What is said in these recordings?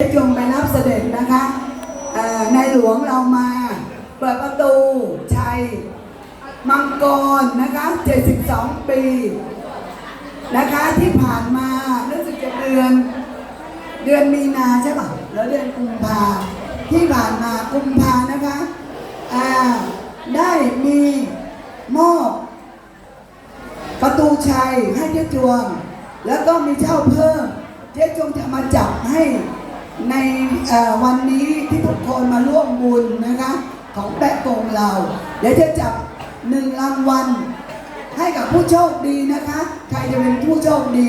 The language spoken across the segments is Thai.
จงไปรับเสด็จนะคะเอ่อในหลวงเรามา เปิดประตูชัย มังกรนะคะ 72 ปี นะคะที่ผ่านมารู้สึกจะเดือน เดือนมีนาใช่ป่ะแล้วเดือนกุมภาที่ผ่านมากุมภานะคะได้มีมอบประตูชัยให้เจ๊จวง แล้วก็มีเช่าเพิ่มเจ๊จวงจะมาจับให้ ในวันนี้ที่ทุกคนมาร่วมบุญนะคะของแป๊ะกงเรา เดี๋ยวจะจับหนึ่งรางวัลให้กับผู้โชคดีนะคะ ใครจะเป็นผู้โชคดี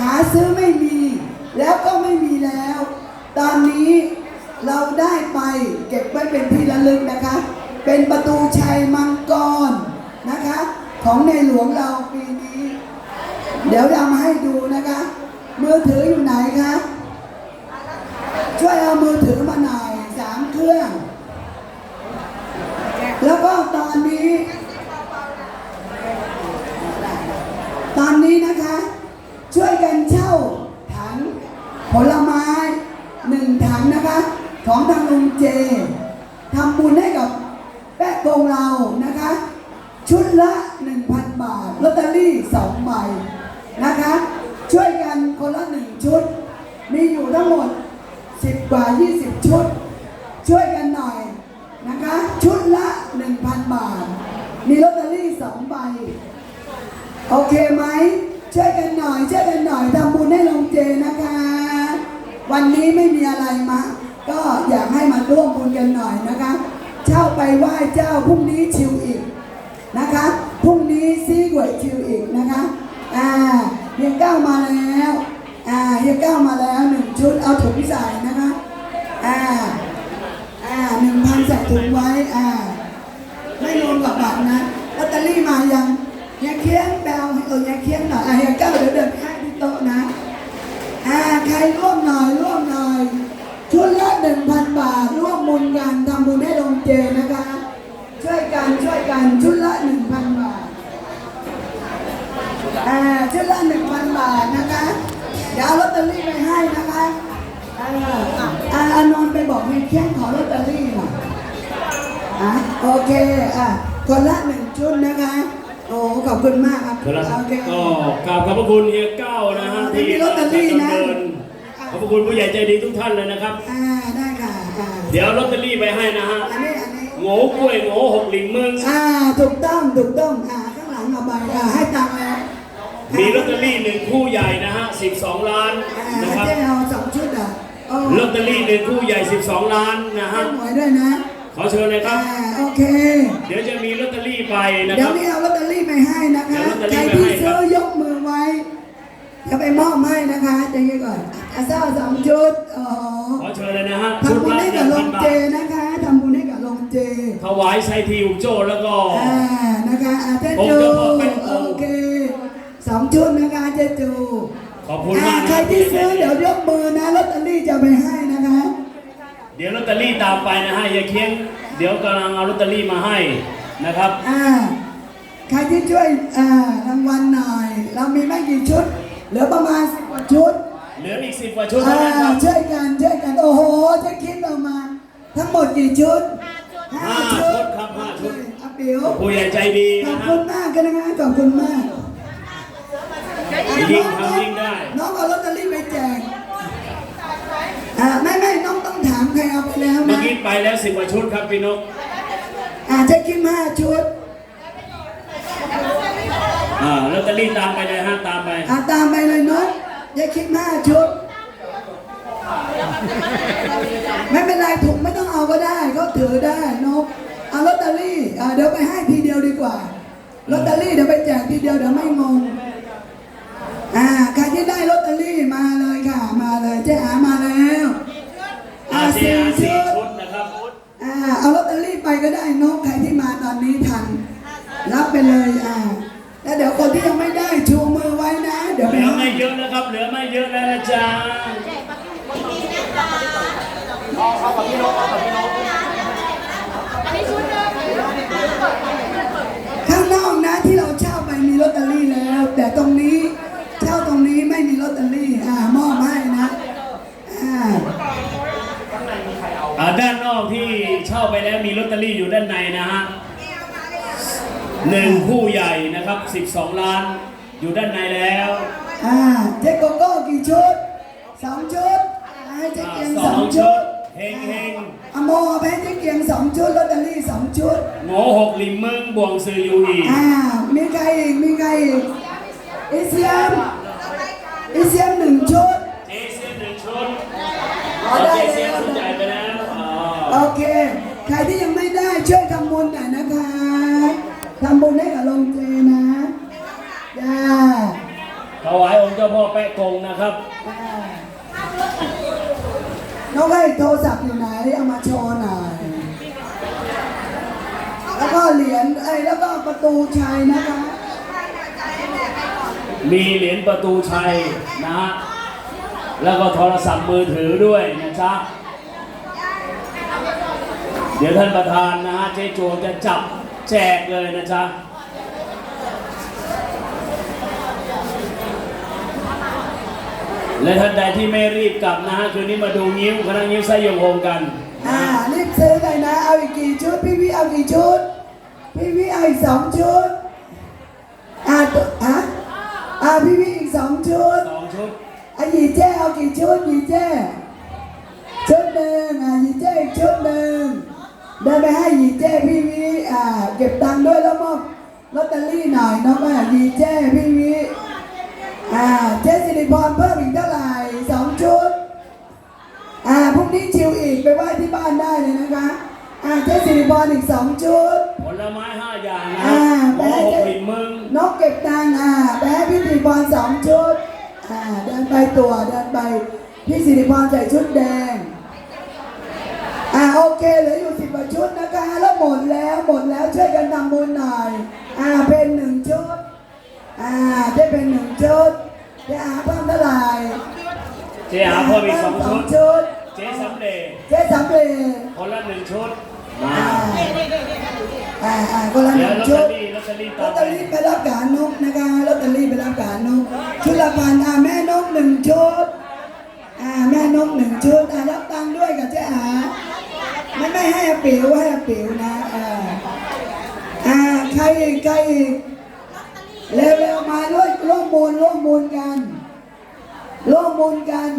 หาซื้อไม่มี แล้วก็ไม่มีแล้ว ตอนนี้เราได้ไปเก็บไว้เป็นที่ระลึกนะคะ เป็นประตูชัยมังกรนะคะ ของในหลวงเราปีนี้ เดี๋ยวเรามาให้ดูนะคะมือถืออยู่ไหนคะ ช่วยเอามือถือมาหน่อยสามเครื่อง แล้วก็ตอนนี้ ตอนนี้นะคะ ช่วยกันเช่าถังผลไม้หนึ่งถังนะคะ ของทางลุงเจทำบุญให้กับแป๊ะโกงเรานะคะ ชุดละ 1,000 บาทลอตเตอรี่2ใบนะคะ ช่วยกันคนละหนึ่งชุด มีอยู่ทั้งหมด 10กว่า20ชุด ช่วยกันหน่อยนะคะ ชุดละ1,000บาท มีลอตเตอรี่2ใบ โอเคไหมช่วยกันหน่อยช่วยกันหน่อยทำบุญให้ลงเจนะคะ วันนี้ไม่มีอะไรมาก็อยากให้มาร่วมบุญกันหน่อยนะคะ เช่าไปไหว้เจ้าพรุ่งนี้ชิวอีกนะคะพรุ่งนี้ซีกวยชิวอีกนะคะอ่าเฮียเก้ามาแล้ว อ่าเฮียก้ามาแล้วหนึ่งชุด เอาถุงใส่นะคะ อ่า อ่าหนึ่งพันใส่ถุงไว้ อ่า ไม่รวมกับบัตรนะลอตเตอรี่มายังยาเคียงแบลเออยาเคียงหน่อย อะยาเก้าเดี๋ยวเดินให้ที่โต๊ะนะ อ่า ใครร่วมหน่อยร่วมหน่อยชุดละหนึ่งพันบาท ร่วมบุญกันทำบุญให้ลงเจนะคะ ช่วยกันช่วยกันชุดละหนึ่งพันบาท อ่าชุดละหนึ่งพันบาทนะคะ เดี๋ยวเอาลอตเตอรี่ไปให้นะคะอ่าอ่าอานนท์ไปบอกให้เคียงขอลอตเตอรี่หน่อยอะโอเคอะคนละหนึ่งชุดนะคะ โอ้ขอบคุณมากครับครับโอเคก็กราบขอบพระคุณเฮียเก้านะฮะไม่มีลอตเตอรี่นะดำเนิขอบพระคุณผู้ใหญ่ใจดีทุกท่านเลยนะครับ อ่าได้ค่ะอ่าเดี๋ยวลอตเตอรี่ไปให้นะฮะอันนี้อันนี้โง่กล้วยโง่หกหลิมมึงอ่าถูกต้องถูกต้องอ่าข้างหลังเอาไปอ่าให้ตังค์แล้ว มีลอตเตอรี่หนึ่งคู่ใหญ่นะฮะ12 ล้านอ่านะครับ เจ๊เอาสองชุดอะโอ้ลอตเตอรี่หนึ่งคู่ใหญ่ 12 ล้านนะฮะ หวยด้วยนะขอเชิญเลยคอ่ารับ โอเค เดี๋ยวจะมีลอตเตอรี่ไปนะเดี๋คยวรับนี้เอาลอตเตอรี่ไปให้นะคะ เดี๋ยวลอตเตอรี่ใครไปที่ให้ครับ ซื้อยกมือไว้จะไปมอบให้นะคะใจเย็นก่อนอาเซ่าสองชุดโอ้โหขอเชิญเลยนะฮะชุดทำบุญละให้หกับนึ่งโรพันงบาเจทนะคะทำบุญให้กับโรงเจถวายไซทีอุกโจแล้วก็ อ่านะคะอาเจผมจูจะบอกเป็นองค์โอเคส องชุดนะคะเจจูขอบคุณอ่ามากนะใครที่ซื้อเดี๋ยวยกมือนะลอตเตอรี่จะไปให้นะคะ เดี๋ยวลอตเตอรี่ตามไปนะฮะอย่าเคียง เดี๋ยวกำลังเอาลอตเตอรี่มาให้นะครับ อ่าใครที่ช่วยอ่ารางวัลหน่อย เรามีไม่กี่ชุดเหลือประมาณสิบกว่าชุดเหลืออีกสิบกว่าชุดอ่าเท่านั้นครับ ช่วยกันช่วยกันโอ้โหจะคิดเรามา ทั้งหมดกี่ชุดห้าชุดครับห้าชุด อาปิ๋วผู้ใหญ่ใจดีขอนะบครัคุบ ณมากกันนะคะขอบคุณมาก ยิ่งทำยิ่งได้ น้องเอาลอตเตอรี่ไปแจกอ่าไม่ไม่น้องต้องถามใครเอาไปแล้วเมื่อนะกี้ไปแล้วสิบกว่าชุดครับพี่นกอาจะคิดห้าชุดอ่าลอตเตอรี่ตามไปเลยฮะตามไปอาตามไปเลยเนาะจะคิดห้าชุด ไม่เป็นไรถุงไม่ต้องเอาก็ได้เขาถือได้นกเอาลอตเตอรี่อ่าเดี๋ยวไปให้ทีเดียวดีกว่าลอตเตอรี่เดี๋ยวไปแจกทีเดียวเดี๋ยวไม่งง อ่าใครที่ได้ลอตเตอรี่มาเลยค่ะ มาเลยเจ๊อามาแล้วอาอ่าเซีสี่ยสี่ชุดชุดนะครับอ่าเอาลอตเตอรี่ไปก็ได้นกใครที่มาตอนนี้ทัน รับไปเลยอ่า ด้านนอกที่เช่าไปแล้วมีลอตเตอรี่อยู่ด้านในนะฮะหนึ่งคู่ใหญ่นะครับ 12 ล้านอยู่ด้านในแล้ว อ่าเจ๊โกโก้กี่ชุดสองชุดให้เจ๊อ่าเกียงสสอองงชุชุดดเฮงเฮงอโมเอาไปให้เจ๊เกียงสองชุดลอตเตอรี่สองชุดโง่หกลิมมึงบวงซืออยู่อีกอ่ามีใครอีกมีใครอีกอิเซียมอิเซียมหนึ่งชุด เจเซียนหนึ่งชุด อ๋อ เอา ได้ เจเซียน แล้ว ชุดใหญ่ไปแล้วอ๋อ โอเค ใค รที่ยังไม่ได้ช่วยทำบุญหน่อยนะคะทำบุญให้กับโรงเจนะจ้าถวายองค์เจ้าพ่อแปะกงนะครับอ่าน้องไอ้โทรศัพท์อยู่ไหนเอามาโชว์หน่อยแล้วก็เหรียญไอ้ยแล้วก็ประตูชัยนะคะ มีเหรียญประตูชัยนะฮะแล้วก็โทรศัพท์มือถือด้วยนะจ๊ะเดี๋ยวท่านประธานนะฮะเจ๊จวงจะจับแจกเลยนะจ๊ะและท่านใดที่ไม่รีบกลับนะฮะคืนนี้มาดูงิ้วคณะงิ้วไส้ยงโฮงกัน อ่า รีบซื้อเลยนะ เอาอีกกี่ชุด พี่วิเอากี่ชุด พี่วิเอาอีกสองชุด อ่าตัวอะอ่าพี่วิอีกสองชุดสองชุดอะหยีเจ้เอากี่ชุดหยีเจ้ชุดหนึ่งอะหยีเจ้อีกชุดหนึ่ง เดินไปให้หยีเจ้พี่วิอ่าเก็บตังค์ด้วยแล้วมอบลอตเตอรี่หน่อยน้องอะหยีเจ้พี่วิอ่าเจ๊สิริพรเพิ่มอีกเท่าไหร่สองชุดอ่าพรุ่งนี้ชิวอีกไปไหว้ที่บ้านได้เลยนะคะอ่าเจ๊สิริพรอีกสองชุดผลไม้ห้าอย่างนะอ่าโอ้หกลิมมึงนกเก็บตังค์อ่าไปให้พี่สิริพรสองชุดอ่าเดินไปตัวเดินไปพี่สิริพรใส่ชุดแดงอ่าโอเคเหลืออยู่สิบ กว่าชุดนะคะ แล้วหมดแล้วหมดแล้วช่วยกันทำบุญหน่อย อ่าเป็นหนึ่งชุด อ่าได้เป็นหนึ่งชุดได้อาเพิ่มเท่าไหร่เจ๊หาเพิ่มอีกสองชุดชุด เจ๊สำเร็จเจ๊สำเร็จคนละหนึ่งชุด มา อ่าอ่าอ่าคนละหเดี๋ยวนึ่งลอตชุเตอด รี่ลอตเตอรี่ลต่ออตไปเตอรี่ไปรับการนกนะคะลอตเตอรี่ไปรับการนกชุดละพันอ่าแม่นกหนึ่งชุด อ่าแม่นกหนึ่งชุดอ่ารับตังค์ด้วยกับเจ๊อาไม่ไม่ ให้อาปิ๋วให้อาปิ๋วนะอ่าอ่าใครอีกใครอีกเร็วๆมาร่วมร่วมบุญร่วมบุญกันร่วมบุญกัน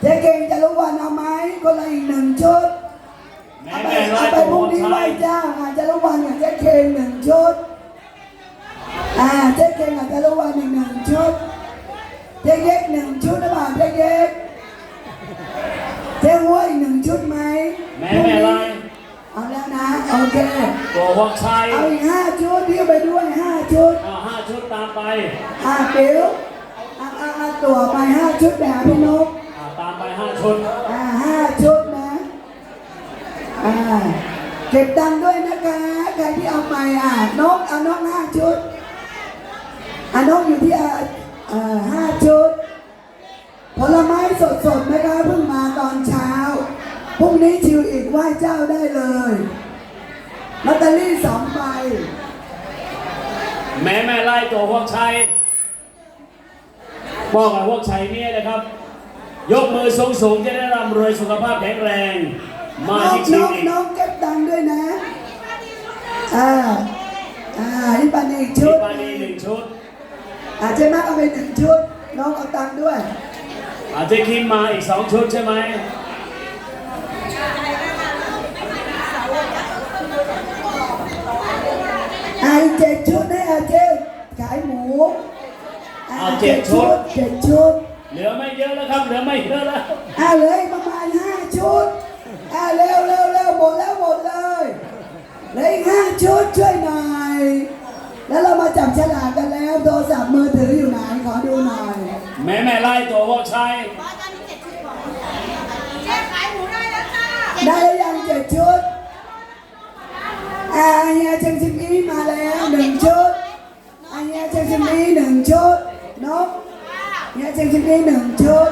เจ๊เก่งจะรู้วันเอาไหมคนละอีกหนึ่งชุดแม่เอาไปแม่ร้อเอายไปตัวพรุ่งนี้ใช้ไหว้เจ้าอาจจะรู้วันอย่างเจ๊เคงหนึ่งชุดอ่าเจ๊เคงอาจจะรู้วันหนึ่งหนึ่งชุดเจ๊เย็กหนึ่งชุดหรือเปล่าเจ๊เย็กเจ๊หัวอีกหนึ่งชุดไหมแม่แม่ร้อยเอาแล้วนะโอเคตัวหัวชัยเอาอีกห้าชุดพี่เอาไปด้วยห้าชุดเอาห้าชุดตามไปอ่าเปียวอ่าอ่าอ่าตัวไปห้าชุดแบบพี่นกอ่าตามไปห้าชุดอ่าห้าชุดนะอ่าเก็บตังค์ด้วยนะคะใครที่เอาไปอ่านกเอานกห้าชุดอ่านกอยู่ที่อ่าอ่าห้าชุดผลไม้สดๆนะคะเพิ่งมาตอนเช้า พรุ่งนี้ชิวอีกไหว้เจ้าได้เลยลอตเตอรี่สองใบ แม่แม่ไล่ตัวหัวชัยบอกกับหัวชัยเนี่ยนะครับ ยกมือสูงสูงๆจะได้ร่ำรวยสุขภาพแข็งแรง มาน้องที่ชิน้วองอีกน้องเก็บตังค์ด้วยนะ อ่า อ่าอีปันอีกชุที่ดปานีหนึ่งชุด อาเจ๊มากเอาไปหนึ่งชุด น้องเอาตังค์ด้วยอาเจคิมมาอีกสองชุดใช่ไหม อ่าอีก เจ็ดชุดให้อาเจ๊ขายหมูอ่าเอาเจ็ดชุด เจ็ดชุดเหลือไม่เยอะแล้วครับ เหลือไม่เยอะแล้ว อ่าเหลยประมาณห้าชุดอ่าเร็วเร็วเร็วหมดแล้วหมดเลยเหลืออีกห้าชุดช่วยหน่อยแล้วเรามาจับฉลากกันแล้วโทรศัพท์มือถืออยู่ไหนขอดูหน่อยแม่แม่ไล่ตัวหัวชัยบอสตอนนี้เจ็ดชุดบอกแค่ขายหมูได้แล้วจ้า ได้ เฮียเชงชิมีหนึ่งชุด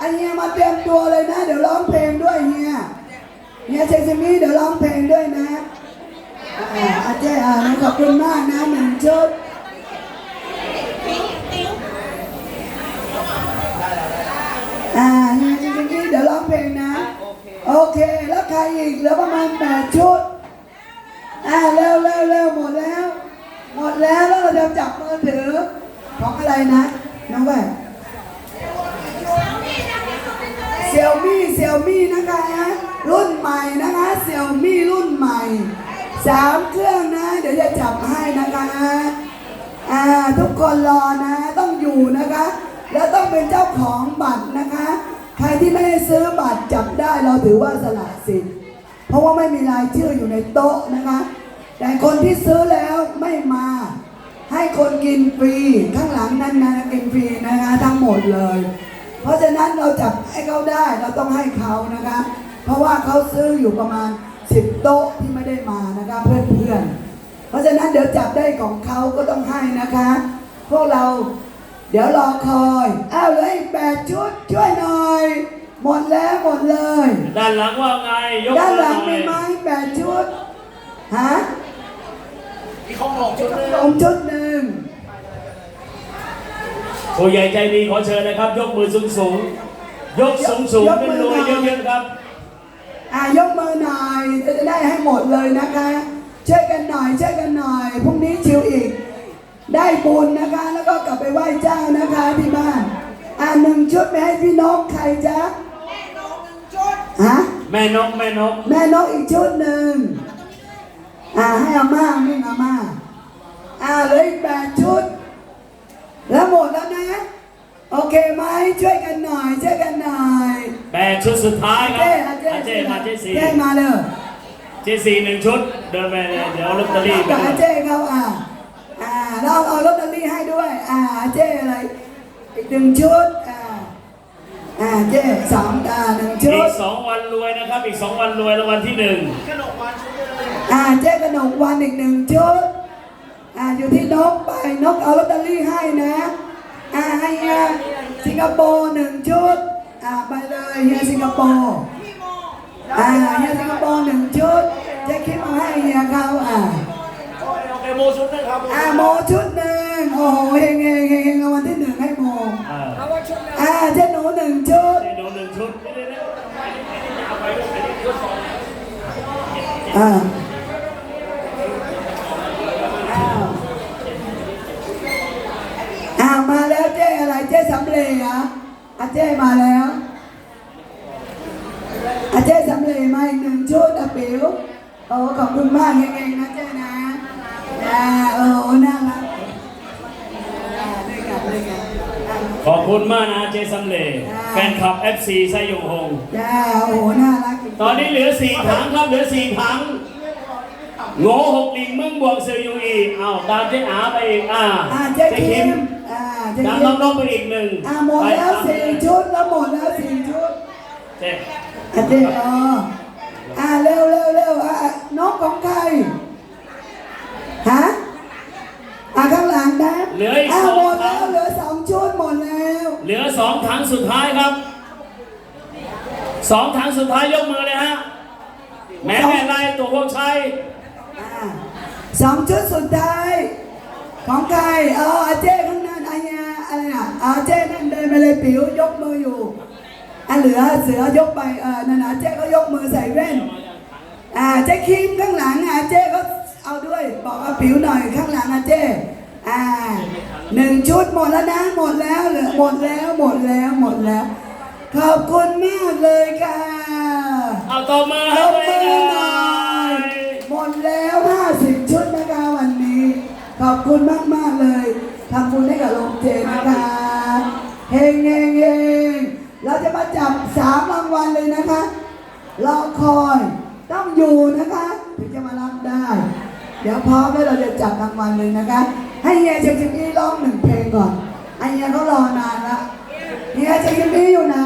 อ่าเฮียมาเตรียมตัวเลยนะ เดี๋ยวร้องเพลงด้วยเฮียเฮียเชงชิมีเดี๋ยวร้องเพลงด้วยนะอ่าเจ้อ่านะขอบคุณมากนะหนึ่งชุดติ๊งติ๊งอ่าเฮียเชงชิมีเดี๋ยวร้องเพลงนะ โอเค แล้วใครอีกเหลือประมาณแปดชุดอ่าเร็วเร็วเร็วหมดแล้ว หมดแล้วแล้วเราจะจับมือถือของอะไรนะน้องแหวน เซี่ยมี่เซี่ยมี่นะคะรุ่นใหม่นะคะเซี่ยมี่รุ่นใหม่สามเครื่องนะ เดี๋ยวจะจับให้นะคะอ่าทุกคนรอนะต้องอยู่นะคะ แล้วต้องเป็นเจ้าของบัตรนะคะ ใครที่ไม่ได้ซื้อบัตรจับได้เราถือว่าสละสิทธิ์เพราะว่าไม่มีรายชื่ออยู่ในโต๊ะนะคะ แต่คนที่ซื้อแล้วไม่มาให้คนกินฟรีข้างหลังนั่นนะกินฟรีนะคะทั้งหมดเลย เพราะฉะนั้นเราจับให้เขาได้เราต้องให้เขานะคะ เพราะว่าเขาซื้ออยู่ประมาณ10โต๊ะที่ไม่ได้มานะคะเพื่อนๆเพราะฉะนั้นเดี๋ยวจับได้ของเขาก็ต้องให้นะคะ พวกเราเดี๋ยวรอคอยอ้าวเหลืออีกแปดชุดช่วยหน่อย หมดแล้วหมดเลย ด้านหลังว่าไงยกด้านมือหลังหน่มีอยไหมแปดชุดฮะมีของหลงชุดนึงผมชุดหนึ่ง ผู้ใหญ่ใจดีขอเชิญนะครับ ยกมือสูงสูงๆยกสูงสูงๆเป็นรวยเยอะๆครับอะยกมือหน่อยจะได้ให้หมดเลยนะคะช่วยกันหน่อยช่วยกันหน่อยพรุ่งนี้ชิวอีก ได้บุญนะคะ แล้วก็กลับไปไหว้เจ้านะคะที่บ้านอะหนึ่งชุดไปให้พี่นกใครจ๊ะแม่น้องหนึ่งชุดฮะแม่นกแม่นกแม่นกอีกชุดหนึ่งอ่าให้อาม่าไม่อาม่าอ่าเหลืออีกแปดชุด แล้วหมดแล้วนะ โอเคไหมช่วยกันหน่อย ช่วยกันหน่อยแปดชุดสุดท้ายครับเจ๊อาเจ๊อาเจมาเจสีเจ๊มาเลยเจสีหนึ่งชุด เดินไปเลยเดี๋ยวเอาลอตเตอรี่ไปกับด้วอายเจ๊เขาอ่าอ่าเราเอาลอตเตอรี่ให้ด้วย อ่าอาเจ๊อะไรอีกหนึ่งชุดอ่าอ่าเจ๊สามตาหนึ่งชุอีดกสองวันรวยนะครับ อีกสองวันรวยรางวัลที่หนึ่งขนมวันชุดนึงอ่าเจ๊กระหนกวันอีกหนึ่งชุด อ่าอยู่ที่นกไปนกเอาลอตเตอรี่ให้นะอ่าให้เฮียสิงคโปร์หนึ่งชุดอ่าไปเลยเฮียสิงคโปร์พี่โมอ่าเฮียสิงคโปร์หนึ่งชุดเจ๊คิดมาให้เฮียเขาอ่าโอเคโมชุดนึงครับอ่าโมชุดหนึ่งโอ้โหเฮงเฮงเฮงเฮงรางวัลที่หนึ่งให้โมอ่าเอาว่าชุดนึงอ่าเจ๊หนูหนึ่งชุดเจ๊หนูหนึ่งชุดเดี๋ยวๆอ่าอ้าวอ้าวมาแล้วเจ๊อะไรเจ๊ สำเร็จเหรออาเจ๊มาแล้วอาเจ๊สำเร็จมาอีกหนึ่งชุดอะปิ๋วโอ้ขอบคุณมากเองๆนะเจ๊นะอ่าโอ้น่ารักอ่าด้วยกันด้วยกันอ่าขอบคุณมากนะเจสัมเล่แฟนคลับ FC ไซยงหงจ้าโอ้น่ารักจริงๆตอนนี้เหลือสี่ถังครับเหลือสี่ถังโง่หกลิงมึงบวกเซอร์ยูอีเอาตามเจ๊อาไปอีกอ่าอ่าเจ๊คิมอ่าเจ๊ตามคิมน้องๆไปอีกหนึ่งอ่าหมดแล้วสี่ชุดแล้วหมดแล้วสี่ชุดเจ๊อาเจ๊อ๋ออ่าเร็วเร็วเร็วอะน้องของใครฮะอ่าข้างหลังนะเหลืออีกอ่าสอหมงดถัแล้งวเหลือสองชุดหมดแล้วเหลือสองถังสุดท้ายครับสองถังสุดท้ายยกมือเลยฮะแม่แม่ไล่ตัวพวกชัยอ่าสองชุดสุดท้ายของใครอ๋ออาเจ้ข้างนั้นอายา อะไรนะอาเจ้นั่นเดินไปเลยปิ๋วยกมืออยู่อะเหลือเสือยกไปเออนั่นนะเจ้ก็ยกมือใส่แว่นอ่าเจ๊คิมข้างหลังอะเจ๊ก็เอาด้วยบอกเอาผิวหน่อยข้างหลังอะเจ๊อ่าหนึ่งชุดหมดแล้วนะหมดแล้วเหลือหมดแล้วหมดแล้วหมดแล้ว ขอบคุณมากเลยค่ะเอาต่อมาลให้บไปมือเลหน่อยยหมดแล้ว50ชุดนะคะวันนี้ ขอบคุณมากมากๆเลยทำบุญให้กับโรงเจนะคะ เฮงเฮงเฮงเราจะมาจับสามรางวัลเลยนะคะรอคอยต้องอยู่นะคะ ถึงจะมารับได้ เดี๋ยวพร้อมแล้วเราจะจับรางวัลเลยนะคะ ให้เฮียเชคชิมอี้ร้องหนึ่งเพลงก่อนไอเฮียเขารอนานละเฮียเชคชิมอี้อยู่ไหน